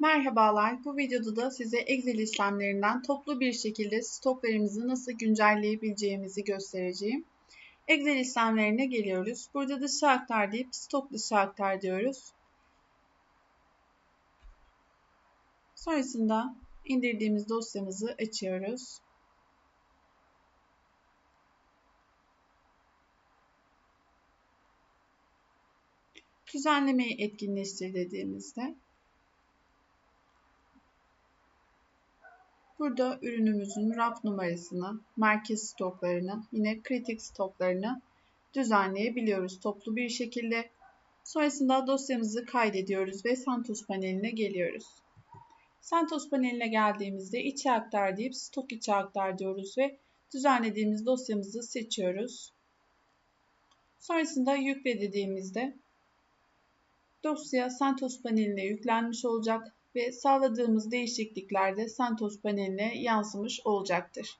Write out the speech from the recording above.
Merhabalar, bu videoda da size Excel işlemlerinden toplu bir şekilde stoklarımızı nasıl güncelleyebileceğimizi göstereceğim. Excel işlemlerine geliyoruz. Burada dışı aktar deyip stok dışı aktar diyoruz. Sonrasında indirdiğimiz dosyamızı açıyoruz. Düzenlemeyi etkinleştir dediğimizde Burada ürünümüzün raf numarasını, merkez stoklarını, yine kritik stoklarını düzenleyebiliyoruz toplu bir şekilde. Sonrasında dosyamızı kaydediyoruz ve Santos paneline geliyoruz. Santos paneline geldiğimizde içe aktar deyip stok içe aktar diyoruz ve düzenlediğimiz dosyamızı seçiyoruz. Sonrasında yükle dediğimizde dosya Santos paneline yüklenmiş olacak ve sağladığımız değişiklikler de Santos paneline yansımış olacaktır.